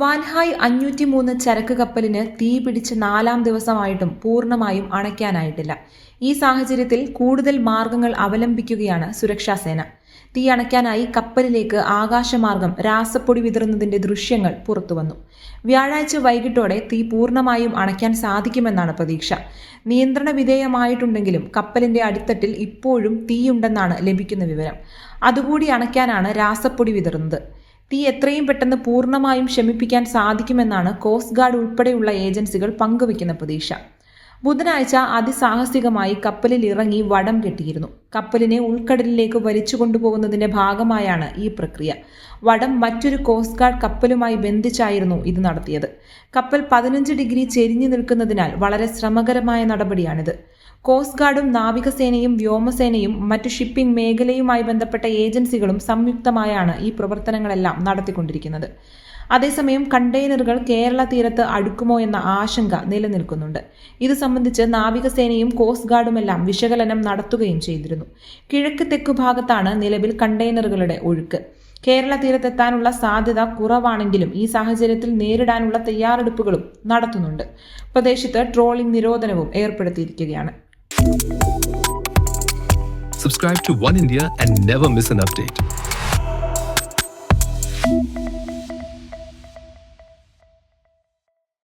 Wan Hai അഞ്ഞൂറ്റി മൂന്ന് ചരക്ക് കപ്പലിന് തീ പിടിച്ച് നാലാം ദിവസമായിട്ടും പൂർണമായും അണയ്ക്കാനായിട്ടില്ല. ഈ സാഹചര്യത്തിൽ കൂടുതൽ മാർഗങ്ങൾ അവലംബിക്കുകയാണ് സുരക്ഷാസേന. തീ അണയ്ക്കാനായി കപ്പലിലേക്ക് ആകാശമാർഗം രാസപ്പൊടി വിതറുന്നതിന്റെ ദൃശ്യങ്ങൾ പുറത്തുവന്നു. വ്യാഴാഴ്ച വൈകിട്ടോടെ തീ പൂർണമായും അണയ്ക്കാൻ സാധിക്കുമെന്നാണ് പ്രതീക്ഷ. നിയന്ത്രണ വിധേയമായിട്ടുണ്ടെങ്കിലും കപ്പലിന്റെ അടിത്തട്ടിൽ ഇപ്പോഴും തീയുണ്ടെന്നാണ് ലഭിക്കുന്ന വിവരം. അതുകൂടി അണയ്ക്കാനാണ് രാസപ്പൊടി വിതറുന്നത്. തീ എത്രയും പെട്ടെന്ന് പൂർണമായും ശമിപ്പിക്കാൻ സാധിക്കുമെന്നാണ് കോസ്റ്റ് ഗാർഡ് ഉൾപ്പെടെയുള്ള ഏജൻസികൾ പങ്കുവയ്ക്കുന്ന പ്രതീക്ഷ. ബുധനാഴ്ച അതിസാഹസികമായി കപ്പലിൽ ഇറങ്ങി വടം കെട്ടിയിരുന്നു. കപ്പലിനെ ഉൾക്കടലിലേക്ക് വലിച്ചു കൊണ്ടുപോകുന്നതിന്റെ ഭാഗമായാണ് ഈ പ്രക്രിയ. വടം മറ്റൊരു കോസ്റ്റ് ഗാർഡ് കപ്പലുമായി ബന്ധിച്ചായിരുന്നു ഇത് നടത്തിയത്. കപ്പൽ പതിനഞ്ച് ഡിഗ്രി ചെരിഞ്ഞു നിൽക്കുന്നതിനാൽ വളരെ ശ്രമകരമായ നടപടിയാണിത്. കോസ്റ്റ് ഗാർഡും നാവികസേനയും വ്യോമസേനയും മറ്റു ഷിപ്പിംഗ് മേഖലയുമായി ബന്ധപ്പെട്ട ഏജൻസികളും സംയുക്തമായാണ് ഈ പ്രവർത്തനങ്ങളെല്ലാം നടത്തിക്കൊണ്ടിരിക്കുന്നത്. അതേസമയം കണ്ടെയ്നറുകൾ കേരള തീരത്ത് അടുക്കുമോ എന്ന ആശങ്ക നിലനിൽക്കുന്നുണ്ട്. ഇത് സംബന്ധിച്ച് നാവികസേനയും കോസ്റ്റ് ഗാർഡുമെല്ലാം വിശകലനം നടത്തുകയും ചെയ്തിരുന്നു. കിഴക്ക് തെക്കു ഭാഗത്താണ് നിലവിൽ കണ്ടെയ്നറുകളുടെ ഒഴുക്ക്. കേരള തീരത്തെത്താനുള്ള സാധ്യത കുറവാണെങ്കിലും ഈ സാഹചര്യത്തിൽ നേരിടാനുള്ള തയ്യാറെടുപ്പുകളും നടത്തുന്നുണ്ട് പ്രദേശത്ത് ട്രോളിംഗ് നിരോധനവും ഏർപ്പെടുത്തിയിരിക്കുകയാണ് Subscribe to One India and never miss an update.